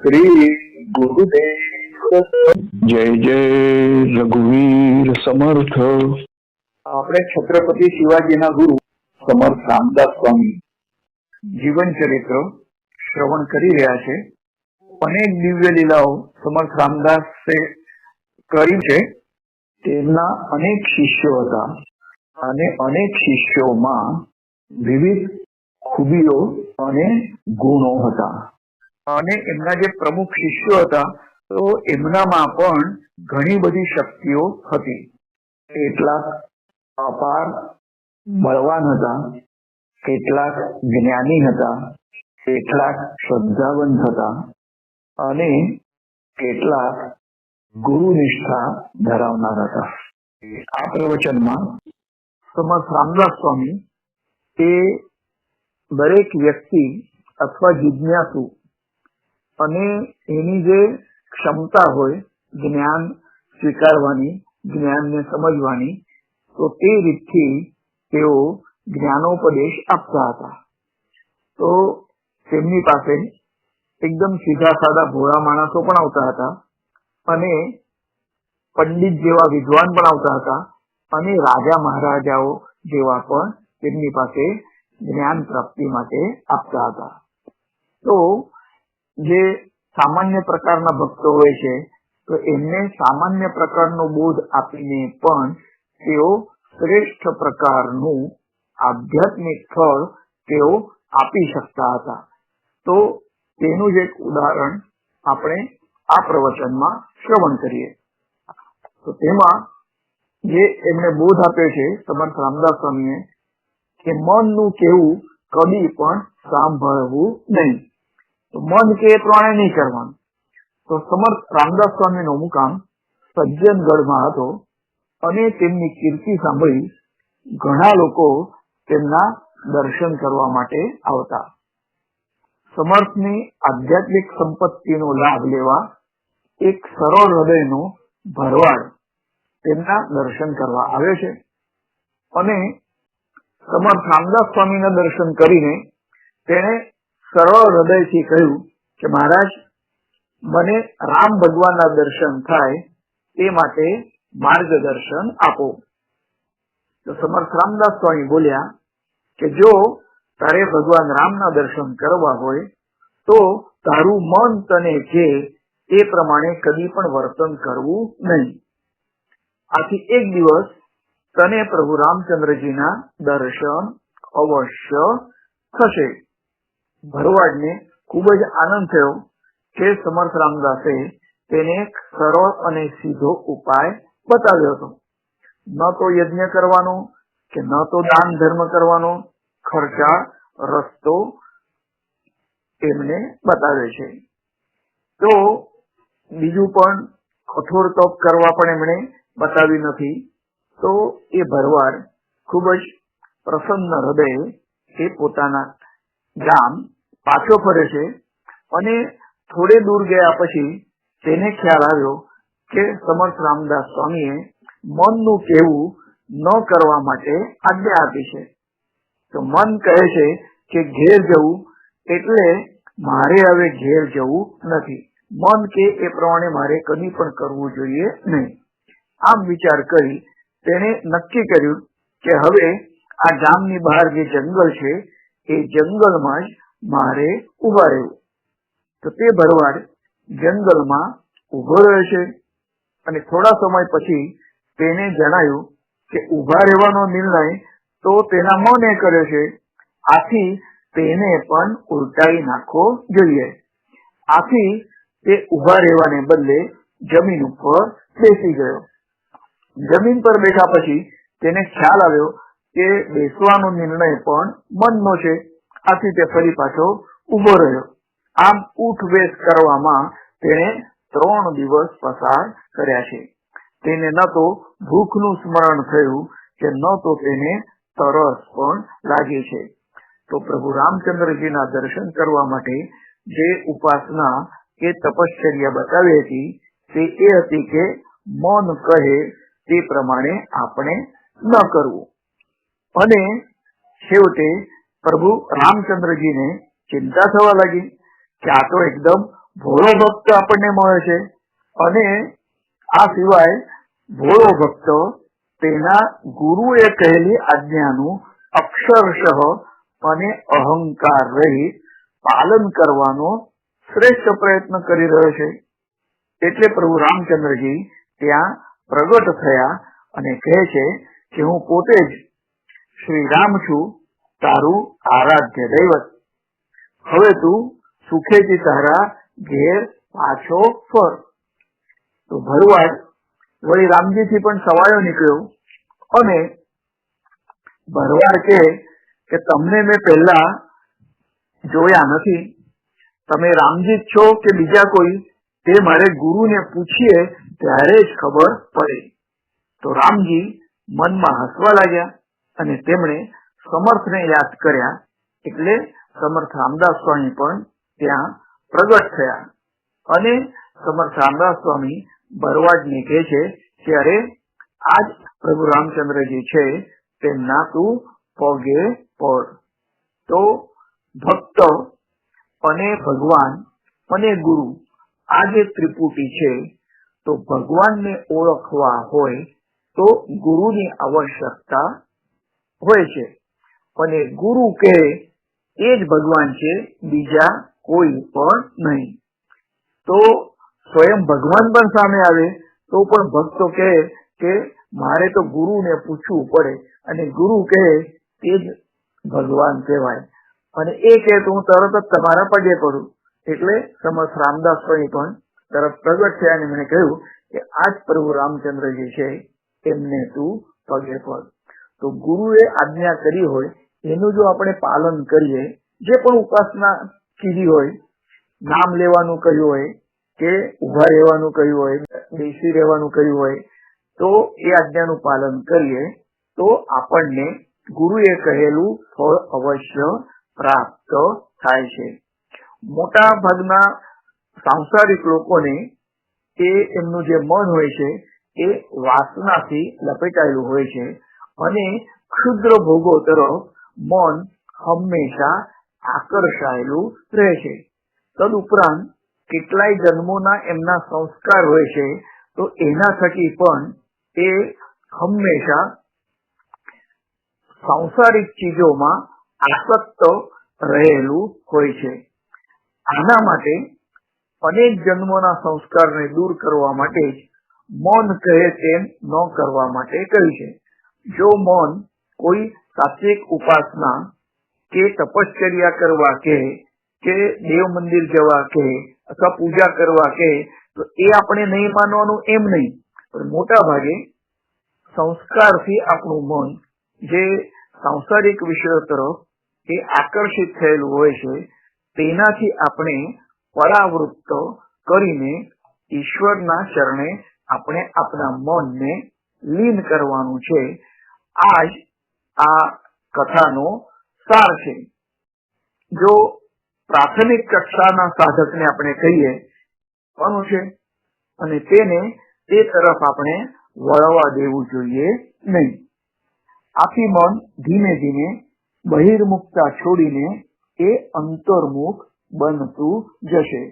શ્રી ગુરુદેવ જય જય રઘુવીર સમર્થ. આપણે છત્રપતિ શિવાજીના ગુરુ સમર્થ રામદાસ સ્વામી જીવન ચરિત્ર શ્રવણ કરી રહ્યા છે. અનેક દિવ્ય લીલાઓ સમર્થ રામદાસે કરી છે. તેમના અનેક શિષ્યો હતા અને અનેક શિષ્યોમાં વિવિધ ખૂબીઓ અને ગુણો હતા. અને એમના જે પ્રમુખ શિષ્યો હતા, તો એમનામાં પણ ઘણી બધી શક્તિઓ હતી. કેટલાક અપાર બળવાન હતા, કેટલાક જ્ઞાની હતા, કેટલાક શ્રદ્ધાવંત હતા અને કેટલાક ગુરુ નિષ્ઠા ધરાવનાર હતા. આ પ્રવચનમાં સમર્થ રામદાસ સ્વામી એ દરેક વ્યક્તિ અથવા જિજ્ઞાસુ અને એની જે ક્ષમતા હોય, જ્ઞાન સ્વીકારવાની, જ્ઞાનને સમજવાની, તો તે રીતથી તેઓ જ્ઞાનોપદેશ આપતા હતા. તો તેમની પાસે એકદમ સીધા સાદા ભોળા માણસો પણ આવતા હતા અને પંડિત જેવા વિદ્વાન પણ આવતા હતા અને રાજા મહારાજાઓ જેવા પણ તેમની પાસે જ્ઞાન પ્રાપ્તિ માટે આપતા હતા. તો જે સામાન્ય પ્રકારના ભક્તો હોય છે, તો એમને સામાન્ય પ્રકારનો બોધ આપીને પણ તેઓ શ્રેષ્ઠ પ્રકારનું આધ્યાત્મિક ફળ તેઓ આપી શકતા હતા. તો તેનું જ એક ઉદાહરણ આપણે આ પ્રવચનમાં શ્રવણ કરીએ. તો તેમાં જે એમને બોધ આપ્યો છે સમર્થ રામદાસ સ્વામીએ કે મનનું કેવું કદી પણ સાંભળવું નહીં. તો મન કે પ્રમાણે નહીં કરવાનું. તો સમર્થ રામદાસ સ્વામીનો મુકામ સજ્જનગઢમાં હતો અને તેમની કીર્તિ સાંભળી ઘણા લોકો તેમના દર્શન કરવા માટે આવતા. સમર્થની આધ્યાત્મિક સંપત્તિનો લાભ લેવા એક સરળ હૃદયનો ભરવાડ તેમના દર્શન કરવા આવ્યો છે. અને સમર્થ રામદાસ સ્વામીના દર્શન કરીને તેણે સરળ હૃદયથી કહ્યું કે મહારાજ, મને રામ ભગવાનના દર્શન થાય તે માટે માર્ગદર્શન આપો. તો સમર્થ રામદાસ સ્વામી બોલ્યા કે જો તારે ભગવાન રામના દર્શન કરવા હોય, તો તારું મન તને જે એ પ્રમાણે કદી પણ વર્તન કરવું નહીં. આથી એક દિવસ તને પ્રભુ રામચંદ્રજીના દર્શન અવશ્ય થશે. ભરવાડને ખૂબ જ આનંદ થયો કે સમર્થ રામદાસે તેને એક સરળ અને સીધો ઉપાય બતાવ્યો હતો. ન તો યજ્ઞ કરવાનો કે ન તો દાન ધર્મ કરવાનો ખર્ચા રસ્તો એમને બતાવે છે. તો બીજું પણ કઠોર તપ કરવા પણ એમણે બતાવી નથી. તો એ ભરવાડ ખૂબ જ પ્રસન્ન હૃદયે એ પોતાના ગામ પાછો ફરે છે અને થોડે દૂર ગયા પછી તેને ખ્યાલ આવ્યો કે સમર્થ રામદાસ સ્વામીએ મનનું કહેવું ન કરવા માટે આજ્ઞા આપી છે. તો મન કહે છે કે ઘેર જવું એટલે મારે હવે ઘેર જવું નથી. મન કે એ પ્રમાણે મારે કદી પણ કરવું જોઈએ નહીં. આમ વિચાર કરી તેણે નક્કી કર્યું કે હવે આ ગામની બહાર જે જંગલ છે, એ જંગલમાં જ મારે ઊભા રહેવું. તો તે ભરવાડ જંગલમાં ઊભો રહ્યો છે અને થોડા સમય પછી તેને જણાયું કે ઊભા રહેવાનો નિર્ણય તો તેના મને કર્યો છે, આથી તેને પણ ઉલટાવી નાખવો જોઈએ. આથી તે ઊભા રહેવાને બદલે જમીન ઉપર બેસી ગયો. જમીન પર બેઠા પછી તેને ખ્યાલ આવ્યો કે બેસવાનો નિર્ણય પણ મનનો છે. આથી તે ફરી પાછો ઊભો રહ્યો. આમ ઉઠ બેસ કરવામાં તેણે ત્રણ દિવસ પસાર કર્યા છે. તેને ન તો ભૂખનું સ્મરણ થયું કે ન તો તેને તરસ પણ લાગી છે. તો પ્રભુ રામચંદ્રજીના દર્શન કરવા માટે જે ઉપાસના કે તપશ્ચર્યા બતાવી હતી તે એ હતી કે મન કહે તે પ્રમાણે આપણે ન કરવું. અને છેવટે પ્રભુ રામચંદ્રજીને ચિંતા થવા લાગી કે આ તો એકદમ ભોળો ભક્ત આપણને મળે છે. અને આ સિવાય ભોળો ભક્ત તેના ગુરુએ કહેલી આજ્ઞાનું અક્ષરશઃ અને અહંકાર રહી પાલન કરવાનો શ્રેષ્ઠ પ્રયત્ન કરી રહ્યો છે. એટલે પ્રભુ રામચંદ્રજી ત્યાં પ્રગટ થયા અને કહે છે કે હું પોતે જ શ્રી રામ છું, તારું આરાધ્ય દૈવત. હવે તું સુખેથી તારા ઘેર પાછો ફર. તો ભરવાડ વળી રામજીથી પણ સવાયો નીકળ્યો અને ભરવાડ કહે કે તમને મેં પહેલા જોયા નથી. તમે રામજી છો કે બીજા કોઈ? તે મારે ગુરુને પૂછીએ ત્યારે જ ખબર પડે. તો રામજી મનમાં હસવા લાગ્યા અને તેમણે સમર્થને યાદ કર્યા. એટલે સમર્થ રામદાસ સ્વામી પણ ત્યાં પ્રગટ થયા. અને સમર્થ રામદાસ સ્વામી ભરવાડને કહે છે અરે, આજ પ્રભુ રામચંદ્રજી છે, તેમના તું પગે પડ. તો ભક્ત અને ભગવાન અને ગુરુ આ જે ત્રિપુટી છે. તો ભગવાનને ઓળખવા હોય તો ગુરુની આવશ્યકતા હોય છે. અને ગુરુ કહે, એ જ ભગવાન છે, બીજા કોઈ પણ નહીં. તો સ્વયં ભગવાન પણ સામે આવે, તો પણ ભક્તો કહે કે, મારે તો ગુરુને પૂછવું પડે. અને ગુરુ કહે તે જ ભગવાન કહેવાય. અને એ કહે, તો હું તરત જ તમારા પગે પડું એટલે સમર્થ રામદાસ સ્વામી પણ તરત પ્રગટ થયા મને કહ્યું કે આજ પ્રભુ રામચંદ્રજી છે, એમને તું પગે પડ તો ગુરુએ આજ્ઞા કરી હોય, એનું જો આપણે પાલન કરીએ, જે પણ ઉપાસના કીધી હોય, નામ લેવાનું કહ્યું હોય, કે ઊભા રહેવાનું કહ્યું હોય, બેસી રહેવાનું કહ્યું હોય, તો એ આજ્ઞાનું પાલન કરીએ, તો આપણને ગુરુએ કહેલું ફળ અવશ્ય પ્રાપ્ત થાય છે. મોટા ભાગના સાંસારિક લોકોને એ એમનું જે મન હોય છે, એ વાસનાથી લપેટાયેલું હોય છે અને ક્ષુદ્ર ભોગો તરફ મન હંમેશા આકર્ષાયેલું રહે છે. તદુપરાંત કેટલાય જન્મોના એમના સંસ્કાર હોય છે, તો એના થકી પણ એ હંમેશા સાંસારિક ચીજોમાં આસક્ત રહેલું હોય છે. આના માટે અનેક જન્મોના સંસ્કારને દૂર કરવા માટે જ મૌન કહે તેમ ન કરવા માટે કહ્યું છે. જો મૌન કોઈ સાત્વિક ઉપાસના કે તપશ્ચર્યા કરવા કે કે દેવ મંદિર જવા કે, અથવા પૂજા કરવા કે, તો એ આપણે નહીં માનવાનું એમ નહીં. પણ મોટા ભાગે સંસ્કારથી આપણું મન જે સાંસારિક વિષયો તરફ એ આકર્ષિત થયેલું હોય છે, તેનાથી આપણે પરાવૃત્ત કરીને ઈશ્વરના ચરણે આપણે આપણા મનને લીન કરવાનું છે. આ જ આ કથાનો સાર છે. જો પ્રાથમિક કક્ષાના સાધકને આપણે કહીએ, કોનું છે? અને તેને તે તરફ આપણે વળવા દેવું જોઈએ નહીં. આથી મન ધીમે ધીમે બહિર્મુખતા છોડીને એ અંતર્મુખ બનતું જશે.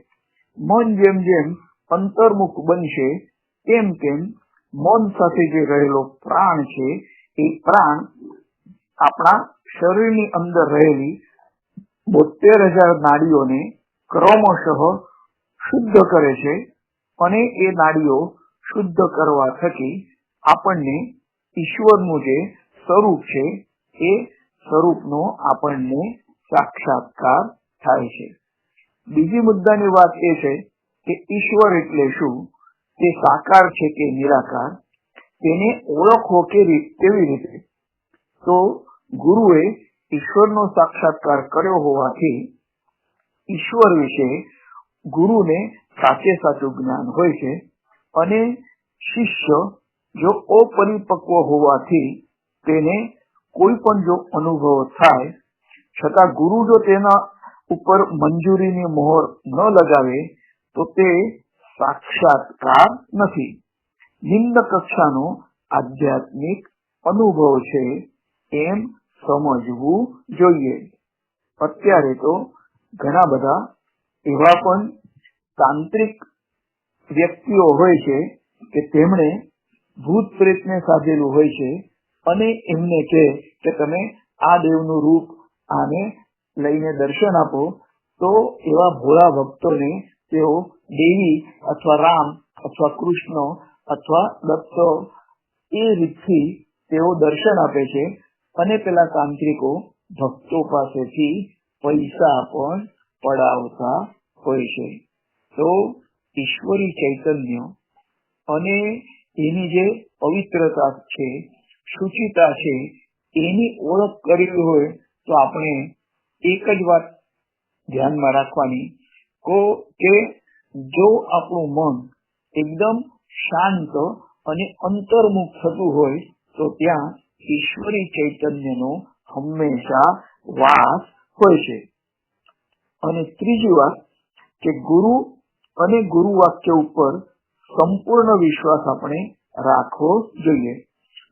મન જેમ જેમ અંતર્મુખ બનશે, તેમ તેમ મન સાથે જે રહેલો પ્રાણ છે, એ પ્રાણ આપણા શરીરની અંદર રહેલી બોતેર હજાર નાડીઓને ક્રમશઃ શુદ્ધ કરે છે અને એ નાડીઓ શુદ્ધ કરવા થકી આપણને ઈશ્વરનું જે સ્વરૂપ છે, એ સ્વરૂપનો આપણને સાક્ષાત્કાર થાય છે. બીજી મુદ્દાની વાત એ છે કે ઈશ્વર એટલે શું? તે સાકાર છે કે નિરાકાર? તેને ઓળખવો કે કેવી રીતે? તો ગુરુએ ઈશ્વરનો સાક્ષાત્કાર કર્યો હોવાથી ઈશ્વર વિશે ગુરુને સાચે સાચું જ્ઞાન હોય છે અને શિષ્ય જો અપરિપક્વ હોવાથી તેને કોઈ પણ જો અનુભવ થાય, છતાં ગુરુ જો તેના ઉપર મંજૂરીની મોહર ન લગાવે તો તે સાક્ષાત્કાર નથી. નિમ્ન કક્ષાનો આધ્યાત્મિક અનુભવ છે એમ સમજવું જોઈએ. અત્યારે તો ઘણા બધા એવા પણ તાંત્રિક વ્યક્તિઓ હોય છે કે તેમણે ભૂત પ્રેતને સાધેલું હોય છે અને એમને કે તમે આ દેવનું રૂપ આને લઈને દર્શન આપો, તો એવા ભોળા ભક્તોને તેઓ દેવી અથવા રામ અથવા કૃષ્ણ અથવા દત્ત એ રીતથી તેઓ દર્શન આપે છે. અને પેલા તાંત્રિકો ભક્તો પાસેથી પૈસા પણ પડાવતા હોય છે. તો ઈશ્વરી ચૈતન્ય અને એની જે પવિત્રતા છે, શુચિતા છે, એની ઓળખ કરવી હોય તો આપણે એક જ વાત ધ્યાનમાં રાખવાની કો જો આપણું મન એકદમ શાંત અને અંતર્મુખ થતું હોય, તો ત્યાં ઈશ્વરી ચૈતન્યનો હંમેશા વાસ હોય છે. અને ત્રીજી વાત, કે ગુરુ અને ગુરુ વાક્ય ઉપર સંપૂર્ણ વિશ્વાસ આપણે રાખવો જોઈએ.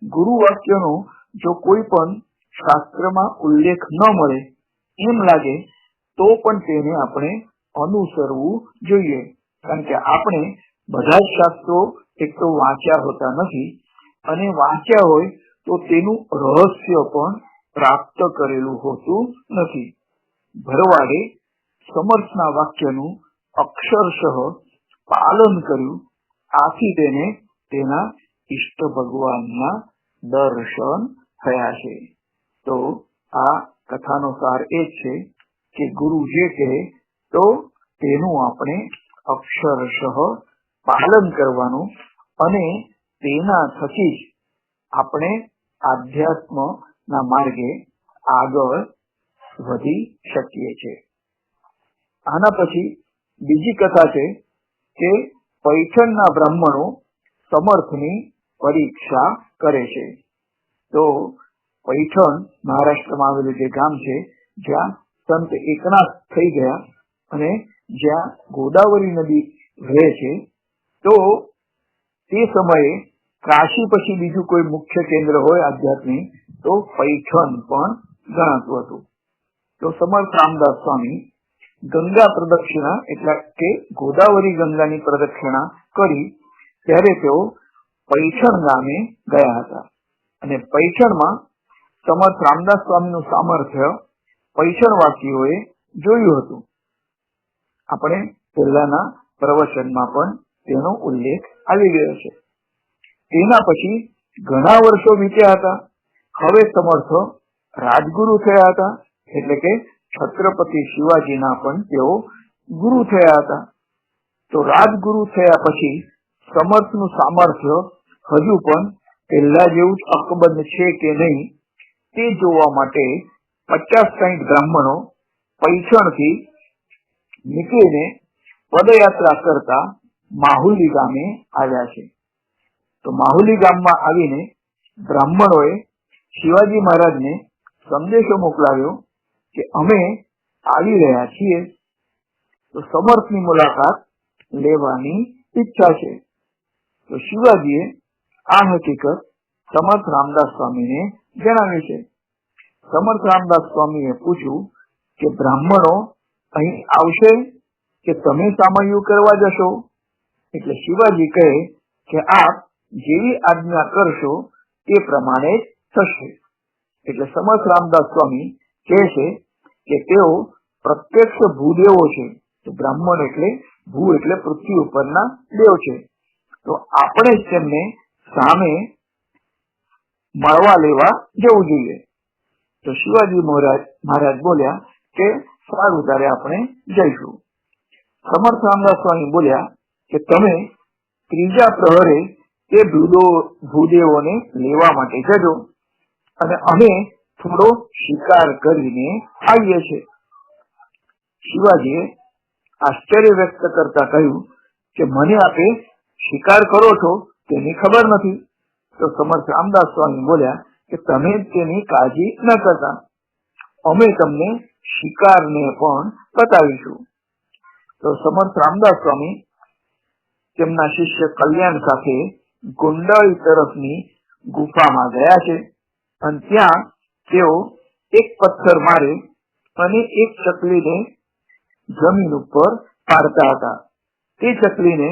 ગુરુ વાક્યનો જો કોઈ પણ શાસ્ત્રમાં ઉલ્લેખ ન મળે એમ લાગે, તો પણ તેને આપણે અનુસરવું જોઈએ. કારણ કે આપણે બધા જ શાસ્ત્રો એક તો વાંચ્યા હોતા નથી, અને વાંચ્યા હોય તો તેનું રહસ્ય પણ પ્રાપ્ત કરેલું હોતું નથી. ભરવાડે સમર્થના વાક્યનું અક્ષરશઃ પાલન કર્યું, આથી તેને તેના ઈષ્ટ ભગવાનના દર્શન થયા છે. તો આ કથાનો સાર એ છે કે ગુરુ જે કહે, તો તેનું આપણે અક્ષરશઃ પાલન કરવાનું અને તેના થકી જ આપણે આધ્યાત્મ ના માર્ગે આગળ વધી શકીએ છીએ. આના પછી બીજી કથા છે કે પૈઠણના બ્રાહ્મણો સમર્થની પરીક્ષા કરે છે. તો પૈઠણ મહારાષ્ટ્રમાં આવેલું જે ગામ છે, જ્યાં સંત એકનાથ થઈ ગયા અને જ્યાં ગોદાવરી નદી વહે છે, તો તે સમયે કાશી પછી બીજું કોઈ મુખ્ય કેન્દ્ર હોય આધ્યાત્મિક, તો પૈઠણ પણ ગણાતું હતું. તો સમર્થ રામદાસ સ્વામી ગંગા પ્રદક્ષિણા એટલે કે ગોદાવરી ગંગાની પ્રદક્ષિણા કરી, ત્યારે તેઓ પૈઠણ ગામે ગયા હતા. અને પૈઠણમાં સમર્થ રામદાસ સ્વામીનું સામર્થ્ય પૈઠણવાસીઓએ જોયું હતું. આપણે પહેલાના પ્રવચનમાં પણ તેનો ઉલ્લેખ આવી ગયો છે. તેના પછી ઘણા વર્ષો વીત્યા હતા. હવે સમર્થ રાજગુરુ થયા હતા, એટલે કે છત્રપતિ શિવાજીના પણ તેઓ ગુરુ થયા હતા. તો રાજગુરુ થયા પછી સમર્થનું સામર્થ્ય હજુ પણ પહેલા જેવું જ અકબંધ છે કે નહીં તે જોવા માટે પચાસ સાહીઠ બ્રાહ્મણો પૈઠણથી નીકળીને પદયાત્રા કરતા માહુલી ગામે આવ્યા છે. તો માહુલી ગામમાં આવીને બ્રાહ્મણોએ શિવાજી મહારાજને સંદેશો મોકલાવ્યો કે અમે આવી રહ્યા છીએ. તો સમર્થની મુલાકાત લેવાની ઈચ્છા છે. તો શિવાજીએ આ હકીકત સમર્થ રામદાસ સ્વામીને જણાવી છે. સમર્થ રામદાસ સ્વામીએ પૂછ્યું કે બ્રાહ્મણો અહીં આવશે કે તમે સામયું કરવા જશો? એટલે શિવાજી કહે કે આપ જેવી આજ્ઞા કરશો તે પ્રમાણે થશે. એટલે સમર્થ રામદાસ સ્વામી કહે છે કે તેઓ પ્રત્યક્ષ ભૂદેવો છે. તો બ્રાહ્મણ એટલે ભૂ એટલે પૃથ્વી ઉપરના દેવ છે. તો આપણે જ તેમને સામે મળવા લેવા જવું જોઈએ. તો શિવાજી મહારાજ મહારાજ બોલ્યા કે સારું તારે આપણે જઈશું. સમર્થ રામદાસ સ્વામી બોલ્યા કે તમે ત્રીજા પ્રહરે તે ભૂદો, ભૂદેવોને લેવા માટે જજો અને અમે થોડો શિકાર કરીને આવીએ છીએ. શિવાજીએ આશ્ચર્ય વ્યક્ત કરતા કહ્યું કે મને આપે શિકાર કરો છો, તેની ખબર નથી. તો સમર્થ રામદાસ સ્વામી બોલ્યા કે તમે તેની કાળજી ન કરતા. અમે તમને શિકારને પણ બતાવીશું. તો સમર્થ રામદાસ સ્વામી તેમના શિષ્ય કલ્યાણ સાથે ગોંડાળી તરફની ગુફામાં ગયા છે અને ત્યાં તેઓ એક પથ્થર મારે અને એક ચકલીને જમીન ઉપર પાડતા હતા. તે ચકલીને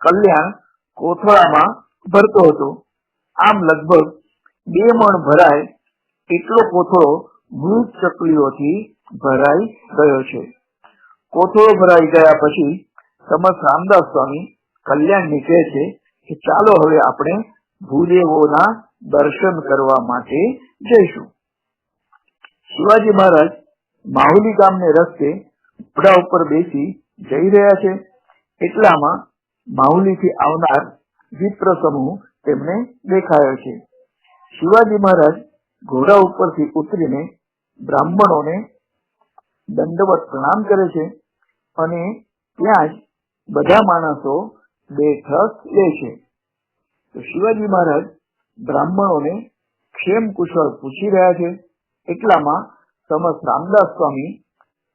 કલ્યાણ કોથળામાં ભરતો હતો. આમ લગભગ બે મણ ભરાય એટલો કોથળો મૂળ ચકલીઓથી ભરાઈ ગયો છે. કોથળો ભરાઈ ગયા પછી સમર્થ રામદાસ સ્વામી કલ્યાણની કહે છે કે ચાલો હવે આપણે ભૂદેવોના દર્શન કરવા માટે જઈશું. શિવાજી મહારાજ માહુલી ગામ ને રસ્તે ઘોડા ઉપર બેસી જઈ રહ્યા છે. એટલામાં માહુલીથી આવનાર વિપ્ર સમૂહ તેમને દેખાયો છે. શિવાજી મહારાજ ઘોડા ઉપરથી ઉતરીને બ્રાહ્મણોને દંડવત પ્રણામ કરે છે અને ત્યાં જ બધા માણસો બેઠક લે છે. તો શિવાજી મહારાજ બ્રાહ્મણોને ક્ષેમ કુશળ પૂછી રહ્યા છે. એટલામાં સમસ્ત રામદાસ સ્વામી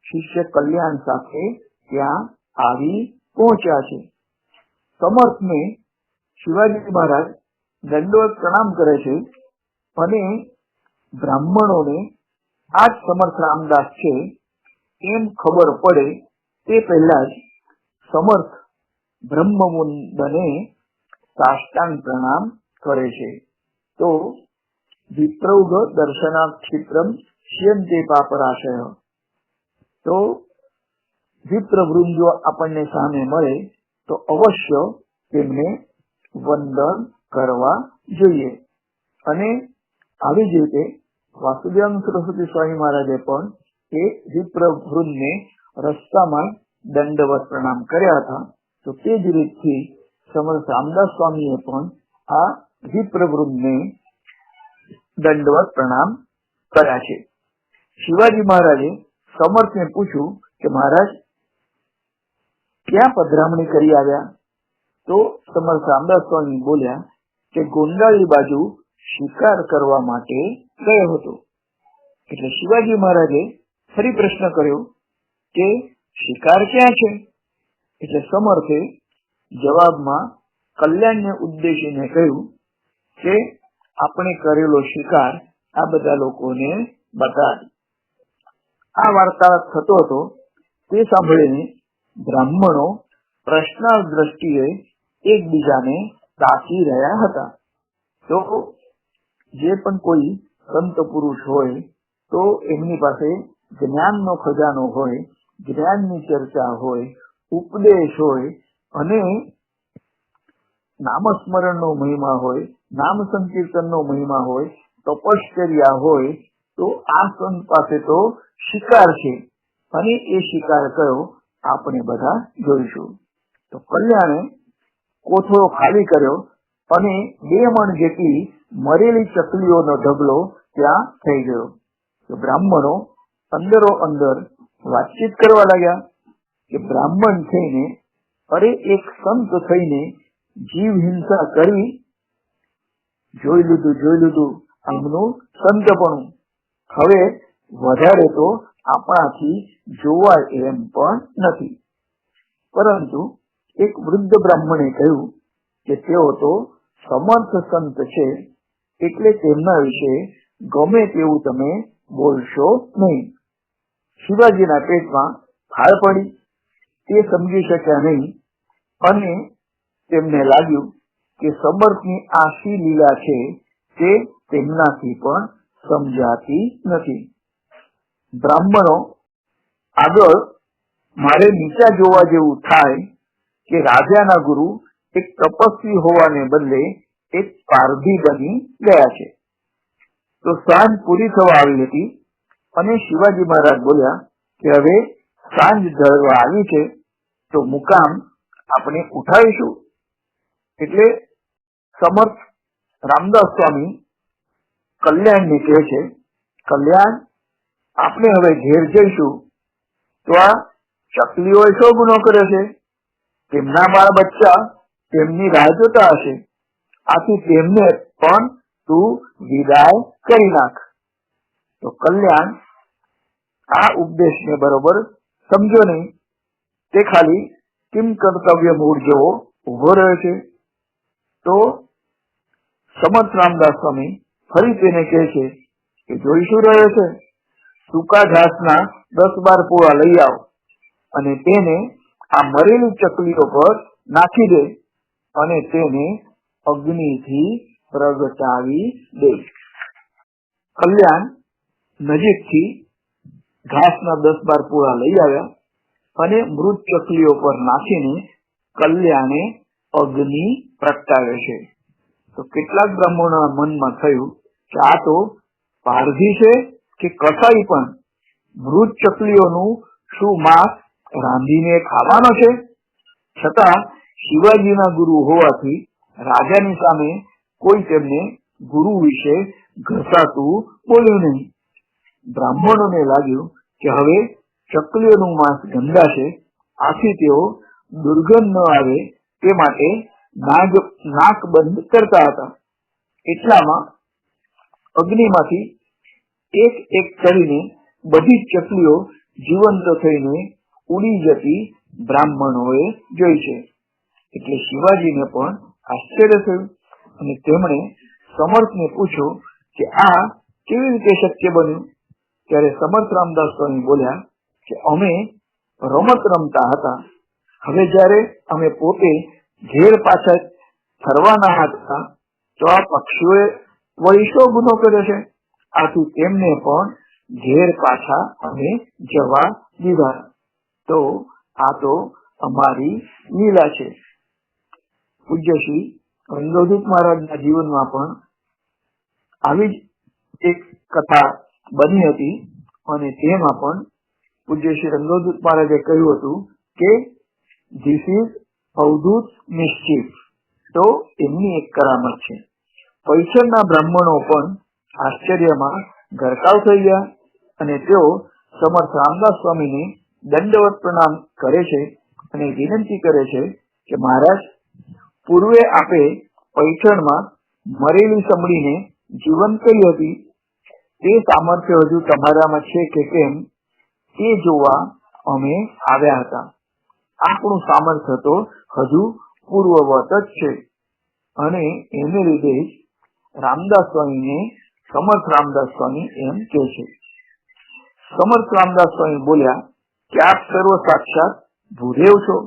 શિષ્ય કલ્યાણ સાથે ત્યાં આવી પહોંચ્યા છે. સમર્થને શિવાજી મહારાજ દંડવત પ્રણામ કરે છે અને બ્રાહ્મણોને આ જ સમર્થ રામદાસ છે એમ ખબર પડે તે પહેલા જ સમર્થ બ્રહ્મમુંદને સાષ્ટાંગ પ્રણામ કરે છે. તો વિપ્રૌઘ દર્શનાક્ષિપ્રમ શ્યંતે પાપરાશય. તો વિપ્ર વૃંદો આપણને સામે મળે તો અવશ્ય તેમને વંદન કરવા જોઈએ. અને આવી જ રીતે વાસુદેવ સરસ્વતી સ્વામી મહારાજે પણ એ વિપ્ર રસ્તામાં દંડવત પ્રણામ કર્યા હતા. તો તે જ રીતથી સમર્થ રામદાસ સ્વામીએ પણ આ વિપ્ર દંડવત પ્રણામ કર્યા છે. શિવાજી મહારાજે સમર્થને પૂછ્યું કે મહારાજ, ક્યાં પધરામણી કરી આવ્યા? તો સમર્થ રામદાસ સ્વામી બોલ્યા કે ગોંડાળી બાજુ શિકાર કરવા માટે ગયો હતો. એટલે શિવાજી મહારાજે ફરી પ્રશ્ન કર્યો કે શિકાર ક્યાં છે? એટલે સમર્થે જવાબમાં કલ્યાણને ઉદ્દેશીને કહ્યું કે આપણે કરેલો શિકાર આ બધા લોકોને બતાવી. આ વાર્તાલાપ થતો હતો તે સાંભળીને બ્રાહ્મણો પ્રશ્નાર્થ દ્રષ્ટિએ એકબીજાને તાકી રહ્યા હતા. તો જે પણ કોઈ સંત પુરુષ હોય, તો એમની પાસે જ્ઞાનનો ખજાનો હોય, જ્ઞાનની ચર્ચા હોય, ઉપદેશ હોય અને નામસ્મરણનો મહિમા હોય, નામ સંકીર્તનનો મહિમા હોય, તપશ્ચર્યા હોય, તો આ સંત પાસે તો શિકાર છે. અને એ શિકાર કયો? આપણે બધા જોઈશું. તો કલ્યાણે કોથળો ખાલી કર્યો અને બે મણ જેટલી મરેલી ચકલીઓનો ઢગલો ત્યાં થઈ ગયો. બ્રાહ્મણો અંદરો અંદર વાતચીત કરવા લાગ્યા કે બ્રાહ્મણ થઈને, અરે એક સંત થઈને જીવ હિંસા કરી, જોઈ લીધું જોઈ લીધું, આમનું સંતપણું હવે વધારે તો આપણાથી જોવાય એમ પણ નથી. પરંતુ એક વૃદ્ધ બ્રાહ્મણે કહ્યું કે તેઓ તો સમર્થ સંત છે, એટલે તેમના વિશે ગમે તેવું તમે બોલશો નહીં. શિવાજીના પેટમાં ફાળ પડી. તે સમજી શક્યા નહીં અને તેમને લાગ્યું કે સમર્થની આ શી લીલા છે તે તેમનાથી પણ સમજાતી નથી. બ્રાહ્મણો, આગળ મારે નીચા જોવા જેવું થાય કે રાજાના ગુરુ એક તપસ્વી હોવાને બદલે એક પારધી બની ગયા છે. તો સાંજ પૂરી થવા આવી હતી અને શિવાજી મહારાજ બોલ્યા કે હવે સાંજ ધરવા આવી છે, તો મુકામ આપણે ઉઠાવીશું. એટલે સમર્થ રામદાસ સ્વામી કલ્યાણને કહે છે, કલ્યાણ, આપણે હવે ઘેર જઈશું. તો આ ચકલીઓ શો ગુનો કર્યો છે? તેમના બાળ બચ્ચા તેમની રાહ જોતા હશે. આથી તેમને પણ તું વિદાય કરી નાખ. તો કલ્યાણ આ ઉપદેશને બરોબર સમજો નહીં. તે ખાલી કિમ કર્તવ્ય મૂળ જેવો ઊભો રહ્યો છે. તો સમર્થ રામદાસ સ્વામી ફરી તેને કહે છે કે જોઈ શું રહ્યો છે? સૂકા ઘાસના દસ બાર પૂળા લઈ આવ અને તેને આ મરેલી ચકલીઓ પર નાખી દે અને તેને અગ્નિથી પ્રગટાવી દે. કલ્યાણ નજીકથી ઘાસના દસ બાર પૂળા લઈ આવ્યા અને મૃત ચકલીઓ પર નાખીને કલ્યાણે અગ્નિ પ્રગટાવે છે. તો કેટલાક બ્રાહ્મણોના મનમાં થયું કે આ તો પારધી છે કે કસાઈ પણ. મૃત ચકલીઓનું શું માંસ રાંધીને ખાવાનો છે. છતાં શિવાજીના ગુરુ હોવાથી રાજાની સામે કોઈ તેમને ગુરુ વિશે ઘસાતું બોલ્યું નહીં. બ્રાહ્મણોને લાગ્યું કે હવે ચકલીઓનું માંસ ગંધાશે આથી તેઓ દુર્ગંધ ન આવે તે માટે નાગ નાક બંધ કરતા હતા. એટલામાં અગ્નિમાંથી એક એક કરીને બધી ચકલીઓ જીવંત થઈને ઉડી જતી બ્રાહ્મણોએ જોઈ છે. એટલે શિવાજીને પણ આશ્ચર્ય થયું અને તેમણે સમર્થને પૂછ્યું કે આ કેવી રીતે શક્ય બન્યું? ત્યારે સમર્થ રામદાસ સ્વામી બોલ્યા કે અમે રમત રમતા હતા. હવે જ્યારે અમે પોતે ઘેર પાછા ફરવાના હતા, તો આ પક્ષીઓએ વળી શો ગુનો કર્યો છે? આથી તેમને પણ ઘેર પાછા અમે જવા દીધા. તો આ તો અમારી લીલા છે. પૂજ્ય શ્રી રંગોદિત મહારાજના જીવનમાં પણ આવી જ એક કથા બની હતી અને તેમાં પણ પૂજ્ય શ્રી રંગોદિત મહારાજે કહ્યું હતું કે ધીસ ઇઝ અવધૂત નિશ્ચિત. તો એમની એક કરામત છે. પૈસરના બ્રાહ્મણો પણ આશ્ચર્યમાં ગરકાવ થઈ ગયા અને તેઓ સમર્થ રામદાસ સ્વામીને દંડવત પ્રણામ કરે છે અને વિનંતી કરે છે કે મહારાજ, પૂર્વે આપે પૈઠણમાં મરેલી સમડીને જીવન કરી હતી. તે સામર્થ્ય હજુ તમારામાં છે કે કેમ? તે જોવા અમે આવ્યા હતા. આપણું સામર્થ્ય તો હજુ પૂર્વવત જ છે. અને એને લીધે જ રામદાસ સ્વામીને સમર્થ રામદાસ સ્વામી એમ કે છે. સમર્થ રામદાસ સ્વામી બોલ્યા કે આપ સર્વ સાક્ષાત, ભૂદેવ છો.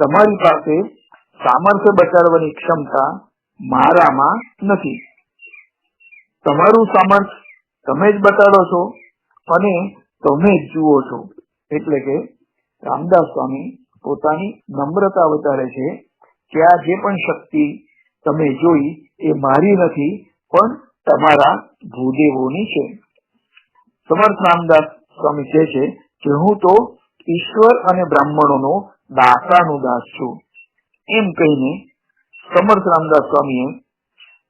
તમારી પાસે સામર્થ્ય બચાવવાની ક્ષમતા મારામાં નથી. તમારું સામર્થ્ય તમે જ બતાડો છો અને તમે જ જુઓ છો. એટલે કે રામદાસ સ્વામી પોતાની નમ્રતા વધારે છે કે આ જે પણ શક્તિ તમે જોઈ એ મારી નથી, પણ તમારા ભૂદેવોની છે. સમર્થ રામદાસ સ્વામી કહે છે કે હું તો ઈશ્વર અને બ્રાહ્મણોનો દાસાનો દાસ છું. એમ કહીને સમર્થ રામદાસ સ્વામીએ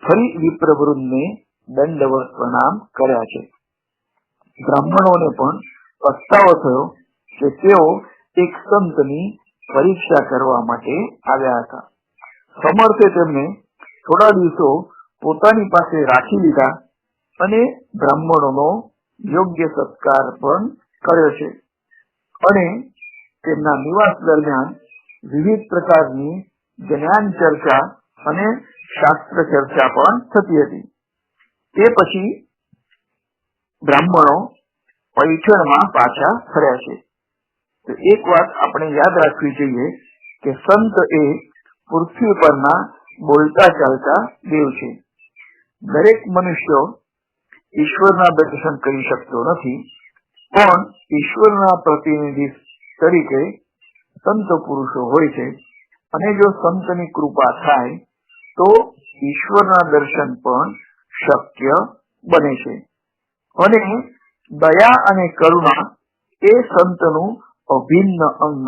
ફરી વિપ્રવૃંદને દંડવત પ્રણામ કર્યા છે. બ્રાહ્મણોને પણ પસ્તાવો થયો કે તેઓ એક સંતની પરીક્ષા કરવા માટે આવ્યા હતા. સમર્થે તેમને થોડા દિવસો પોતાની પાસે રાખી લીધા અને બ્રાહ્મણોનો યોગ્ય સત્કાર પણ કર્યો છે. અને તેમના નિવાસ દરમિયાન વિવિધ પ્રકારની જ્ઞાન ચર્ચા અને શાસ્ત્ર ચર્ચા પણ થતી હતી. તે પછી બ્રાહ્મણો પૈઠણમાં પાછા ફર્યા છે. તો એક વાત આપણે યાદ રાખવી જોઈએ કે સંત એ પૃથ્વી પરના બોલતા ચાલતા દેવ છે. દરેક મનુષ્ય ઈશ્વરના દર્શન કરી શકતો નથી. પણ ઈશ્વરના પ્રતિનિધિ તરીકે સંત પુરુષો હોય છે. અને જો સંતની કૃપા થાય, તો ઈશ્વરના દર્શન પણ શક્ય બને છે. અને દયા અને કરુણા એ સંતનું અભિન્ન અંગ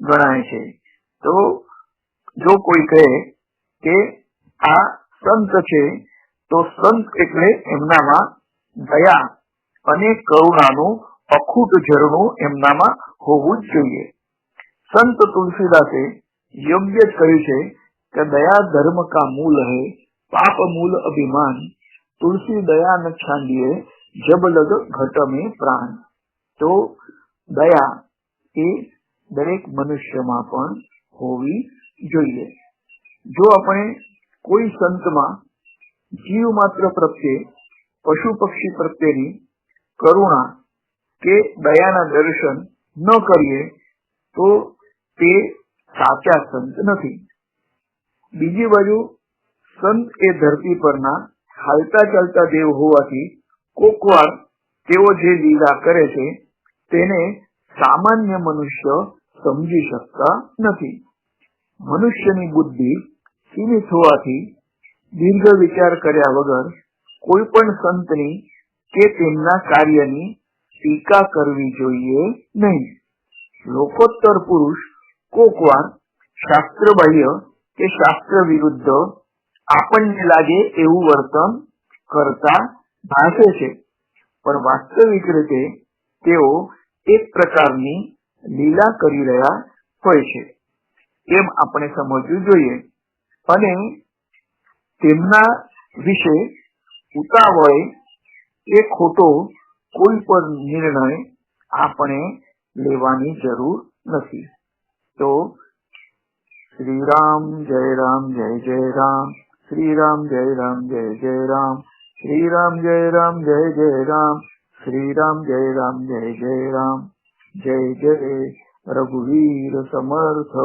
ગણાય છે. તો જો કોઈ કહે કે આ સંત છે, તો સંત એટલે એમનામાં દયા અને કરુણાનું અખૂટ ઝરણું એમનામાં હોવું જ જોઈએ. સંત તુલસીદાસે યોગ્ય જ કહ્યું છે કે દયા ધર્મ કા મૂલ હે, પાપ મૂલ અભિમાન, તુલસી દયા ન છાંડીએ, જબ લગ ઘટ में પ્રાણ. તો દયા એ દરેક મનુષ્યમાં પણ હોવી જોઈએ. જો આપણે કોઈ સંતમાં જીવ માત્ર પ્રત્યે, પશુ પક્ષી પ્રત્યેની કરુણા કે દયાના દર્શન ન કરીએ તો તે સાચા સંત નથી. બીજી બાજુ, સંત એ ધરતી પરના હાલતા ચાલતા દેવ હોવાથી કોક વાર તેઓ જે લીલા કરે છે, તેને સામાન્ય મનુષ્ય સમજી શકતા નથી. મનુષ્યની બુદ્ધિ સીમિત હોવાથી દીર્ઘ વિચાર કર્યા વગર કોઈ પણ સંતની કે તેમના કાર્યની ટીકા કરવી જોઈએ નહીં. લોકોત્તર પુરુષ કોક વાર શાસ્ત્ર બાહ્ય કે શાસ્ત્ર વિરુદ્ધ આપણને લાગે એવું વર્તન કરતા ભાષે છે. પણ વાસ્તવિક રીતે તેઓ એક પ્રકારની લીલા કરી રહ્યા હોય છે. એમ આપણે સમજવું જોઈએ. અને તેમના વિશે ઉતાવળે એ ખોટો કોઈ પણ નિર્ણય આપણે લેવાની જરૂર નથી. તો શ્રી રામ જય રામ, જય જય રામ. શ્રી રામ જય રામ, જય જય રામ. શ્રી રામ જય રામ, જય જય રામ. શ્રી રામ જય રામ, જય જય રામ. જય જય, રઘુવીર સમર્થ.